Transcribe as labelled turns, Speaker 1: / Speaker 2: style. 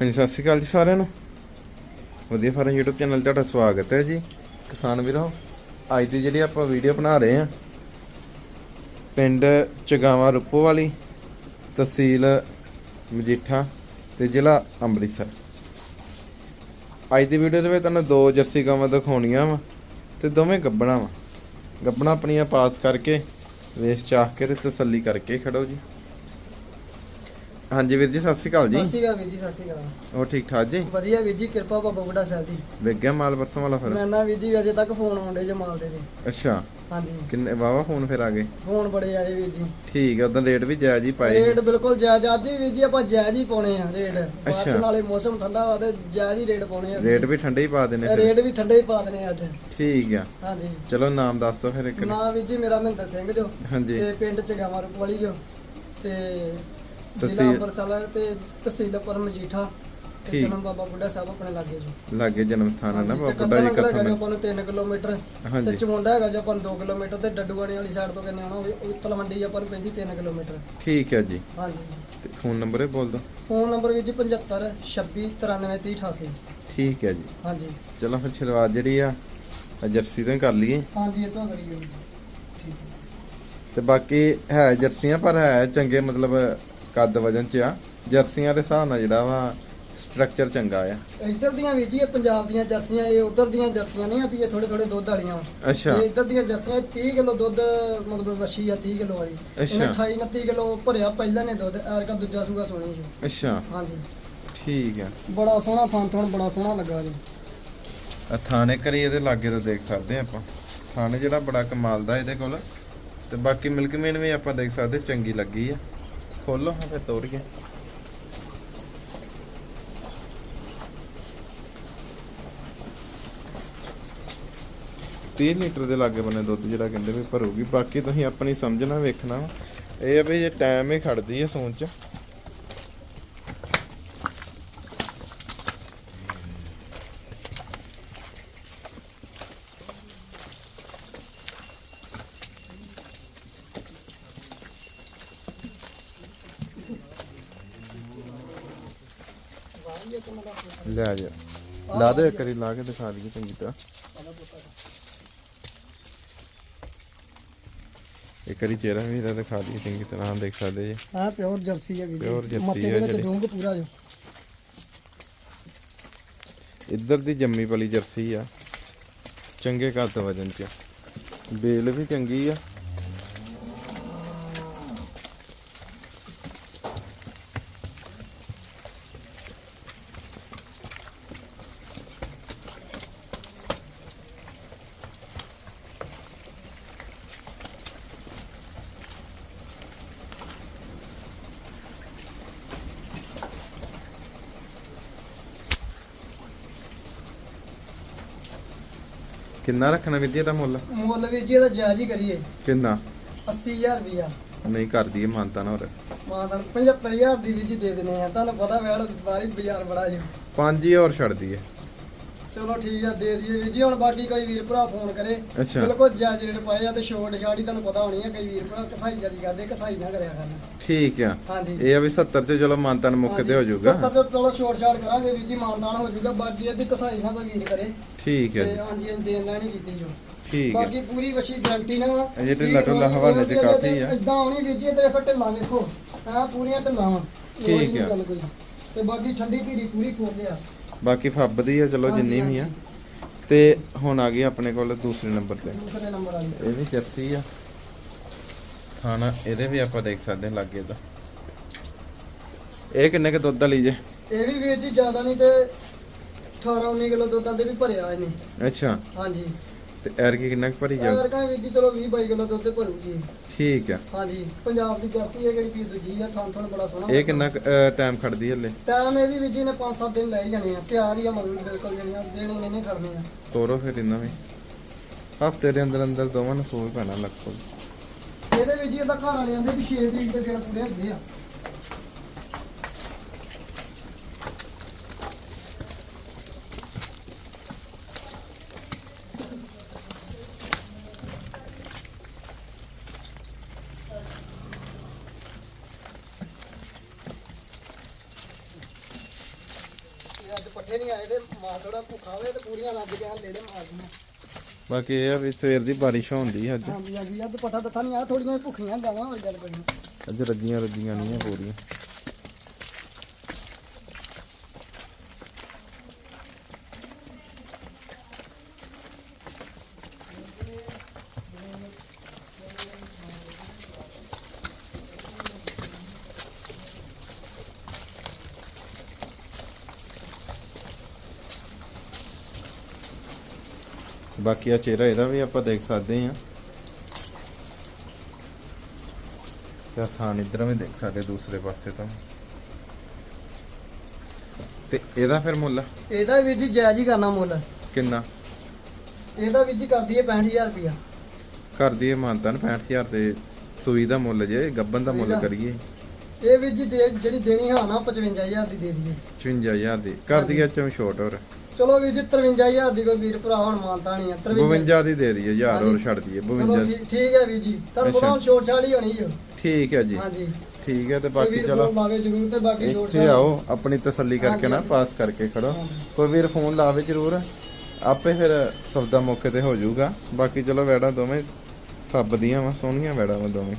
Speaker 1: ਹਾਂਜੀ, ਸਤਿ ਸ਼੍ਰੀ ਅਕਾਲ ਜੀ ਸਾਰਿਆਂ ਨੂੰ। ਵਧੀਆ ਫਾਰਮ YouTube ਚੈਨਲ ਤੁਹਾਡਾ ਸਵਾਗਤ ਹੈ ਜੀ। ਕਿਸਾਨ ਵੀਰੋ, ਅੱਜ ਦੀ ਜਿਹੜੀ ਆਪਾਂ ਵੀਡੀਓ ਬਣਾ ਰਹੇ ਹਾਂ, ਪਿੰਡ ਚਗਾਵਾ ਰੁੱਪੋ ਵਾਲੀ ਤਹਿਸੀਲ ਮਜੀਠਾ ਤੇ ਜ਼ਿਲ੍ਹਾ ਅੰਮ੍ਰਿਤਸਰ। ਅੱਜ ਦੀ ਵੀਡੀਓ ਦੇ ਵਿੱਚ ਤੁਹਾਨੂੰ ਦੋ ਜਰਸੀ ਗਾਵਾਂ ਦਿਖਾਉਣੀਆਂ ਵਾ ਤੇ ਦੋਵੇਂ ਗੱਬਣਾ ਵਾ। ਗੱਬਣਾ ਆਪਣੀਆਂ ਪਾਸ ਕਰਕੇ, ਵੇਸ ਚਾਹ ਕੇ ਤੇ ਤਸੱਲੀ ਕਰਕੇ ਖੜੋ ਜੀ। ਹਾਂਜੀ ਵੀਰ ਜੀ ਸਤਿ ਸ਼੍ਰੀ ਅਕਾਲ ਜੀ।
Speaker 2: ਸਤਿ ਸ਼੍ਰੀ ਅਕਾਲ ਵੀਰ ਜੀ ਸਤਿ ਸ਼੍ਰੀ ਅਕਾਲ।
Speaker 1: ਹੋਰ ਠੀਕ ਠਾਕ ਜੀ?
Speaker 2: ਵਧੀਆ ਵੀਰ ਜੀ ਕਿਰਪਾ ਬਾਬਾ ਬੁੱਢਾ ਸਾਹਿਬ ਦੀ।
Speaker 1: ਵਿਕ ਗਿਆ ਮਾਲ ਪਰਸੋਂ ਵਾਲਾ ਫਿਰ?
Speaker 2: ਮੈਂ ਨਾ ਵੀਰ ਜੀ ਅਜੇ ਤੱਕ ਫੋਨ ਆਉਂਦੇ ਜੇ ਮਾਲ ਦੇ ਤੇ।
Speaker 1: ਅੱਛਾ।
Speaker 2: ਹਾਂਜੀ।
Speaker 1: ਕਿੰਨੇ ਵਾਵਾ ਫੋਨ ਫਿਰ ਆ ਗਏ?
Speaker 2: ਫੋਨ ਬੜੇ ਆਏ ਵੀਰ ਜੀ।
Speaker 1: ਠੀਕ ਹੈ ਉਦੋਂ ਰੇਟ ਵੀ ਜਾਇਜ਼ ਹੀ ਪਾਏ
Speaker 2: ਰੇਟ ਬਿਲਕੁਲ ਜਾਇਜ਼ ਅੱਜ ਹੀ ਵੀਰ ਜੀ ਆਪਾਂ ਜਾਇਜ਼ ਹੀ ਪਾਉਣੇ ਆ ਰੇਟ। ਬਾਅਦ ਨਾਲੇ ਮੌਸਮ ਠੰਡਾ ਵਾ ਤੇ ਜਾਇਜ਼ ਹੀ ਰੇਟ ਪਾਉਣੇ ਆ।
Speaker 1: ਰੇਟ ਵੀ ਠੰਡੇ ਹੀ ਪਾ ਦੇਣੇ ਫਿਰ।
Speaker 2: ਰੇਟ ਵੀ ਠੰਡੇ ਹੀ ਪਾ ਦੇਣੇ ਆ ਅੱਜ।
Speaker 1: ਠੀਕ ਆ।
Speaker 2: ਹਾਂਜੀ।
Speaker 1: ਚਲੋ ਨਾਮ ਦੱਸ ਦੋ ਫਿਰ ਇੱਕ
Speaker 2: ਨਾ ਵੀਰ। ਜੀ ਮੇਰਾ ਮਹਿੰਦਰ ਸਿੰਘ ਜੋ
Speaker 1: ਹਾਂਜੀ।
Speaker 2: ਤੇ ਪਿੰਡ ਚਗਾਵਾ ਰੂਪ ਵਾਲੀ ਜੋ ਤੇ
Speaker 1: ਤਹਿਸੀਲ-
Speaker 2: ਜ਼ਿਲ੍ਹਾ ਅੰਮ੍ਰਿਤਸਰ ਤੇ ਤਹਿਸੀਲ ਪਰ ਮਜੀਠਾ ਤੇ
Speaker 1: ਠੀਕ।
Speaker 2: ਜਨਮ ਬਾਬਾ ਬੁੱਢਾ ਸਾਹਿਬ ਆਪਣੇ ਲਾਗੇ ਜੋ।
Speaker 1: ਲਾਗੇ ਜਨਮ ਸਥਾਨ ਹੈ ਨਾ
Speaker 2: ਤੇ
Speaker 1: ਬਾਬਾ ਜੀ
Speaker 2: ਕੱਤਣ ਹੈਗਾ
Speaker 1: ਕਥਨ।
Speaker 2: ਜੋ ਆਪਾਂ ਨੂੰ 3 ਕਿਲੋਮੀਟਰ।
Speaker 1: ਹਾਂਜੀ।
Speaker 2: ਤੇ ਚਮੁੰਡਾ ਹੈਗਾ ਜੋ ਆਪਾਂ ਨੂੰ 2 ਕਿਲੋਮੀਟਰ ਤੇ ਡੱਡੂਆਣੇ ਵਾਲੀ ਸਾਈਡ ਤੋਂ ਕਿੰਨੇ ਆਉਣਾ ਹੋਵੇ ਉਹ ਤਲਵੰਡੀ ਆਪਾਂ ਨੂੰ ਪੈਂਦੀ 3 ਕਿਲੋਮੀਟਰ।
Speaker 1: ਠੀਕ ਹੈ ਜੀ।
Speaker 2: ਹਾਂਜੀ।
Speaker 1: ਤੇ ਫੋਨ ਨੰਬਰ ਇਹ ਬੋਲ ਦੋ
Speaker 2: ਫੋਨ ਨੰਬਰ ਵੀ ਜੀ 75 26 93 30 88
Speaker 1: ਠੀਕ ਹੈ ਜੀ।
Speaker 2: ਹਾਂਜੀ।
Speaker 1: ਚਲੋ ਫਿਰ ਸ਼ੁਰੂਆਤ ਜਿਹੜੀ ਆ ਜਰਸੀ ਤੋਂ ਹੀ ਕਰ ਲਈਏ।
Speaker 2: ਹਾਂਜੀ ਇਹ ਤੋਂ ਕਰੀਏ ਜੀ। ਠੀਕ ਹੈ।
Speaker 1: ਤੇ ਬਾਕੀ ਹੈ ਜਰਸੀਆਂ ਪਰ ਹੈ ਚੰਗੇ ਮਤਲਬ ਕੱਦ ਵਜਨ ਚ ਆ। ਜਰਸੀਆਂ ਦੇ ਹਿਸਾਬ ਨਾਲ ਜਿਹੜਾ ਵਾ ਸਟਰਕਚਰ ਚੰਗਾ ਆ।
Speaker 2: ਇੱਧਰ ਦੀਆਂ ਵੀ ਜੀ ਇਹ ਪੰਜਾਬ ਦੀਆਂ ਜਰਸੀਆਂ ਇਹ ਉਧਰ ਦੀਆਂ ਜਰਸੀਆਂ ਨਹੀਂ ਆ ਵੀ ਇਹ ਥੋੜੇ ਥੋੜੇ ਦੁੱਧ ਵਾਲੀਆਂ ਵਾਂ।
Speaker 1: ਅੱਛਾ।
Speaker 2: ਇਹ ਇੱਧਰ ਦੀਆਂ ਜਰਸੀਆਂ 30 ਕਿਲੋ ਦੁੱਧ ਮਤਲਬ ਵਸ਼ੀ ਆ 30 ਕਿਲੋ ਵਾਲੀ। ਇਹਨੇ
Speaker 1: ਅੱਛਾ।
Speaker 2: 28 29 ਕਿਲੋ ਭਰਿਆ ਪਹਿਲਾਂ ਨੇ ਦੁੱਧ ਐਰਕਾ ਦੂਜਾ ਸੂਗਾ ਸੋਣੀ ਸੀ।
Speaker 1: ਅੱਛਾ।
Speaker 2: ਹਾਂਜੀ।
Speaker 1: ਠੀਕ ਆ।
Speaker 2: ਬੜਾ ਸੋਹਣਾ ਥਾਂ ਥਣ ਬੜਾ ਸੋਹਣਾ ਲੱਗਾ ਜੀ।
Speaker 1: ਆ ਥਾਣੇ ਕਰੀ ਇਹਦੇ ਲਾਗੇ ਤੋਂ ਦੇਖ ਸਕਦੇ ਆ ਆਪਾਂ। ਥਾਣੇ ਜਿਹੜਾ ਬੜਾ ਕਮਾਲ ਦਾ ਇਹਦੇ ਕੋਲ। ਤੇ ਬਾਕੀ ਮਿਲਕ ਮੇਨ ਵੀ ਆਪਾਂ ਦੇਖ ਸਕਦੇ ਚੰਗੀ ਲੱਗੀ ਆ। ਖੋਲੋ ਹਾਂ ਫਿਰ ਤੋੜ ਕੇ ਤੀਹ ਲੀਟਰ ਦੇ ਲਾਗੇ ਬੰਨੇ ਦੁੱਧ ਜਿਹੜਾ ਕਹਿੰਦੇ ਵੀ ਭਰੂਗੀ। ਬਾਕੀ ਤੁਸੀਂ ਆਪਣੀ ਸਮਝਣਾ ਵੇਖਣਾ ਇਹ ਆ ਵੀ ਜੇ ਟਾਈਮ ਹੀ ਖੜਦੀ ਹੈ ਸੂਣ ਚ। ਲੈ ਜਾ। ਲਾ ਦੇ ਕਰੀ ਲਾ ਕੇ ਦਿਖਾ ਦਈਏ ਚੰਗੀ ਤਰ੍ਹਾਂ। ਇੱਕ ਵਾਰੀ ਚਿਹਰਾ ਵੀ ਇਹਦਾ ਦਿਖਾ ਦਈਏ ਚੰਗੀ ਤਰ੍ਹਾਂ ਦੇਖ ਸਕਦੇ ਜੀ।
Speaker 2: ਹਾਂ ਪਿਓਰ ਜਰਸੀ ਹੈ ਵੀ
Speaker 1: Pure ਜਰਸੀ ਹੈ ਜਿਹੜੀ।
Speaker 2: ਡੂੰਘ ਪੂਰਾ ਜੋ।
Speaker 1: ਇੱਧਰ ਦੀ ਜੰਮੀ ਵਾਲੀ ਜਰਸੀ ਆ। ਚੰਗੇ ਕੱਦ ਵਜਨ ਚ। ਬੇਲ ਵੀ ਚੰਗੀ ਆ। ਕਿੰਨਾ ਰੱਖਣਾ ਵਿਦਿਆ ਦਾ ਮੁੱਲ?
Speaker 2: ਮੁੱਲ ਵੀ ਜੀ ਇਹਦਾ ਜਾਇਜ਼ ਹੀ ਕਰੀਏ।
Speaker 1: ਕਿੰਨਾ?
Speaker 2: 80000 ਰੁਪਿਆ
Speaker 1: ਨਹੀਂ ਕਰਦੀ ਇਹ ਮਾਨਤਾ ਨਾ ਹੋਰ
Speaker 2: ਮਾਂ 75000 ਦੀ ਵੀ ਜੀ ਦੇ ਦਿੰਦੇ ਆ। ਤੁਹਾਨੂੰ ਪਤਾ ਵੈੜ ਬਾਰੀ ਬਾਜ਼ਾਰ ਬੜਾ ਜੀ।
Speaker 1: ਪੰਜ ਹੀ ਹੋਰ ਛੱਡ ਦਈਏ।
Speaker 2: ਚਲੋ ਠੀਕ ਆ ਦੇ ਦਈਏ ਵੀ ਜੀ। ਹੁਣ ਬਾਕੀ ਕੋਈ ਵੀਰ ਭਰਾ ਫੋਨ ਕਰੇ।
Speaker 1: ਅੱਛਾ।
Speaker 2: ਬਿਲਕੁਲ ਜਾਇਜ਼ ਰੇਟ ਪਾਏ ਆ ਤੇ ਛੋਟ ਛਾੜੀ ਤੁਹਾਨੂੰ ਪਤਾ ਹੋਣੀ ਆ ਕਈ ਵੀਰ ਭਰਾ ਕਸਾਈ ਜਿਆਦੀ ਕਰਦੇ ਕਸਾਈ ਨਾ ਕਰਿਆ ਕਰਨ।
Speaker 1: ਠੀਕ ਆ।
Speaker 2: ਹਾਂਜੀ।
Speaker 1: ਇਹ ਆ ਵੀ 70 ਚ ਚਲੋ ਮਾਨਤਾ ਨੂੰ ਮੁੱਕ ਤੇ ਹੋ ਜਾਊਗਾ।
Speaker 2: 70 ਤੋਂ ਚਲੋ ਛੋਟ ਛਾੜ ਕਰਾਂਗੇ ਵੀ ਜੀ ਮਾਨਦਾਨ ਹੋ ਜਾਊਗਾ। ਬਾਕੀ ਇਹ ਵੀ ਕਸਾਈ ਨਾ ਕੋਈ ਵੀਰ ਕਰੇ।
Speaker 1: ਠੀਕ ਹੈ
Speaker 2: ਤੇ
Speaker 1: ਜੀ।
Speaker 2: ਹਾਂਜੀ ਇਹ ਦੇਣ ਲੈਣੀ ਕੀਤੀ ਜੋ।
Speaker 1: ਠੀਕ
Speaker 2: ਬਾਕੀ ਪੂਰੀ ਵਸ਼ੀ ਗਰੰਟੀ ਨਾ।
Speaker 1: ਇਹ ਜਿਹੜੀ ਲੱਟੂ ਹਵਾਲੇ ਤੇ ਕਾਫੀ ਆ।
Speaker 2: ਇਦਾਂ ਆਉਣੀ ਵੀ ਜੇ ਤੇ ਫੱਟੇ ਲਾ ਵੇਖੋ। ਆ ਪੂਰੀਆਂ ਢਿੱਲਾਂ ਵਾ।
Speaker 1: ਠੀਕ ਆ।
Speaker 2: ਤੇ ਬਾਕੀ ਠੰਡੀ ਧੀਰੀ ਪੂਰੀ ਖੋਲ ਲਿਆ।
Speaker 1: ਬਾਕੀ ਫੱਬਦੀ ਆ ਚਲੋ ਜਿੰਨੀ ਵੀ ਆ। ਤੇ ਹੁਣ ਆ ਗਈ ਆਪਣੇ ਕੋਲ ਦੂਸਰੇ ਨੰਬਰ ਤੇ।
Speaker 2: ਦੂਸਰੇ ਨੰਬਰ ਵਾਲੀ।
Speaker 1: ਇਹ ਵੀ ਜਰਸੀ ਆ। ਖਾਣਾ ਇਹਦੇ ਵੀ ਆਪਾਂ ਦੇਖ ਸਕਦੇ ਹਾਂ ਲਾਗੇ ਦਾ। ਇਹ ਕਿੰਨੇ ਕ ਦੁੱਧ ਵਾਲੀ ਜੇ?
Speaker 2: ਇਹ ਵੀ ਵੀਰ ਜੀ ਜ਼ਿਆਦਾ ਨਹੀਂ ਤੇ 18 19 ਕਿਲੋ ਦੁੱਧ ਦੇ ਵੀ ਭਰਿਆ ਇਹਨੇ।
Speaker 1: ਅੱਛਾ।
Speaker 2: ਹਾਂਜੀ।
Speaker 1: ਤੇ ਐਰ ਕੀ ਕਿੰਨਾ ਕੁ ਭਰੀ ਜਾ
Speaker 2: ਯਾਰ ਕਹਾਂ ਵੀਰ ਜੀ ਚਲੋ 20 22 ਕਿਲੋ ਦੁੱਧ ਭਰੂਗੀ।
Speaker 1: ਠੀਕ ਆ
Speaker 2: ਹਾਂਜੀ ਪੰਜਾਬ ਦੀ ਜਰਸੀ ਹੈ ਜਿਹੜੀ ਵੀ ਦੂਜੀ ਆ ਥਾਂ ਥਾਂ ਬੜਾ ਸੋਹਣਾ
Speaker 1: ਇਹ ਕਿੰਨਾ ਟਾਈਮ ਖੜਦੀ ਹਲੇ?
Speaker 2: ਟਾਈਮ ਇਹ ਵੀ ਵੀਰ ਜੀ ਨੇ 5-7 ਦਿਨ ਲੈ ਜਾਣੇ ਆ ਤਿਆਰ ਹੀ ਆ ਮਤਲਬ ਬਿਲਕੁਲ ਜਿਹੜੀਆਂ ਦੇਣੇ ਨਹੀਂ ਖੜਨੇ ਆ।
Speaker 1: ਤੋਰੋ ਫਿਰ ਇਹਨਾਂ ਵੀ। ਹਫ਼ਤੇ ਦੇ ਅੰਦਰ ਅੰਦਰ ਦੋਵਾਂ ਨੂੰ ਸੂਲ ਪੈਣਾ ਲੱਗੋ
Speaker 2: ਇਹਦੇ ਵਿੱਚ ਇਹਦਾ ਘਰ ਵਾਲੇ ਆਂਦੇ ਵੀ 6 ਤਰੀਕ ਦੇ ਦਿਨ ਪੂਰੇ ਹੁੰਦੇ ਆ। ਅੱਜ ਪੱਠੇ ਨਹੀਂ ਆਏ ਤੇ ਮਾਲ ਥੋੜਾ ਭੁੱਖਾ ਹੋਵੇ ਤੇ ਪੂਰੀਆਂ ਰੱਜ ਕੇ ਲੇੜੇ ਮਾਰਦੀਆਂ
Speaker 1: ਬਾਕੀ ਇਹ ਆ ਵੀ ਸਵੇਰ ਦੀ ਬਾਰਿਸ਼ ਹੁੰਦੀ ਅੱਜ।
Speaker 2: ਹਾਂਜੀ ਹਾਂਜੀ ਅੱਜ ਪੱਠਾ ਦੱਥਾ ਨਹੀਂ ਆ ਥੋੜੀਆਂ ਭੁੱਖੀਆਂ ਗਾਵਾਂ ਹੋਰ ਗੱਲ ਕੋਈ ਨਹੀਂ
Speaker 1: ਅੱਜ ਰੱਜੀਆਂ ਰੱਜੀਆਂ ਨਹੀਂ ਆ ਪੂਰੀਆਂ। ਬਾਕੀ ਆ ਚਿਹਰਾ ਇਹਦਾ ਵੀ ਆਪਾਂ ਦੇਖ ਸਕਦੇ ਹਾਂ। ਤੇ ਥਾਨ ਇਧਰ ਵੀ ਦੇਖ ਸਕਦੇ ਦੂਸਰੇ ਪਾਸੇ ਤੋਂ। ਤੇ ਇਹਦਾ ਫਿਰ ਮੁੱਲ?
Speaker 2: ਇਹਦਾ ਵੀ ਜੀ ਜਾਇਜ਼ ਹੀ ਕਰਨਾ ਮੁੱਲ।
Speaker 1: ਕਿੰਨਾ?
Speaker 2: ਇਹਦਾ ਵੀ ਜੀ ਕਰਦੀ ਹੈ 65000 ਰੁਪਇਆ।
Speaker 1: ਘਰ ਦੀ ਇਹ ਮਾਨਤਾ ਨਾ 65000 ਤੇ ਸੂਈ ਦਾ ਮੁੱਲ ਜੇ ਗੱਬਨ ਦਾ ਮੁੱਲ। ਕਰੀਏ।
Speaker 2: ਇਹ ਵੀ ਜੀ ਦੇ ਜਿਹੜੀ ਦੇਣੀ ਹਾਂ ਨਾ 55000 ਦੀ ਦੇ ਦਈਏ।
Speaker 1: 55000 ਦੀ। ਘਰ ਦੀ ਚੋਂ ਛੋਟ ਹੋਰ।
Speaker 2: ਚਲੋ ਵੀ ਜੀ 53000 ਦੀ ਕੋਈ ਵੀਰ ਭਰਾ ਹੁਣ ਮਾਨਤਾ ਨਹੀਂ ਹੈ
Speaker 1: 52 ਦੀ ਦੇ ਦਈਏ ਯਾਰ ਹੋਰ। ਛੱਡ ਦਈਏ
Speaker 2: ਚਲੋ
Speaker 1: 52
Speaker 2: ਠੀਕ- ਠੀਕ ਹੈ ਵੀਰ ਜੀ। ਤੁਹਾਨੂੰ ਪਤਾ ਹੁਣ ਛੋਟ ਛਾੜ ਹੋਣੀ ਹੈ
Speaker 1: ਠੀਕ ਹੈ ਜੀ।
Speaker 2: ਹਾਂਜੀ।
Speaker 1: ਠੀਕ ਹੈ ਤੇ ਬਾਕੀ
Speaker 2: ਵੀਰ
Speaker 1: ਚਲੋ।
Speaker 2: ਲਾਵੇ ਜ਼ਰੂਰ ਤੇ ਬਾਕੀ ਛੋਟ
Speaker 1: ਇੱਥੇ ਆਓ ਆਪਣੀ ਤਸੱਲੀ ਕਰਕੇ ਨਾ। ਪਾਸ ਕਰਕੇ ਖੜੋ। ਕੋਈ ਵੀਰ ਫੋਨ ਲਾਵੇ ਜ਼ਰੂਰ। ਆਪੇ ਫਿਰ ਸਬਦਾ ਮੌਕੇ ਤੇ ਹੋ ਜਾਊਗਾ। ਬਾਕੀ ਚਲੋ ਵੈੜਾ ਦੋਵੇਂ ਫੱਬਦੀਆਂ ਵਾ ਸੋਹਣੀਆਂ ਵੈੜਾ ਵਾ ਦੋਵੇਂ।